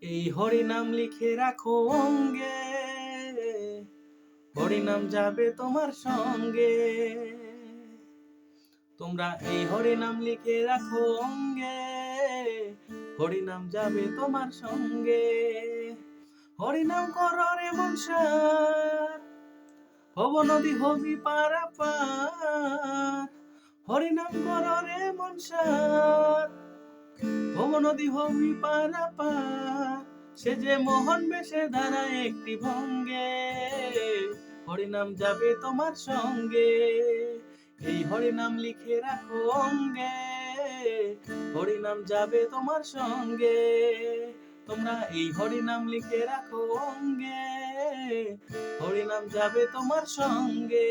এই হরি নাম লিখে রাখো অঙ্গে। হরি নাম যাবে তোমার সঙ্গে। তোমরা এই হরি নাম লিখে রাখো অঙ্গে। হরি নাম যাবে তোমার সঙ্গে। হরি নাম করো রে মনসার। হব নদী হবি পারাপার। হরি নাম করো রে মনসার। হব নদী হবি পারাপার। সে যে মোহন বেশে দাঁড়ায় একটি ভঙ্গে, হরিনাম যাবে তোমার সঙ্গে। এই হরিনাম লিখে রাখো অঙ্গে, হরিনাম যাবে তোমার সঙ্গে। তোমরা এই হরিনাম লিখে রাখো অঙ্গে, হরিনাম যাবে তোমার সঙ্গে।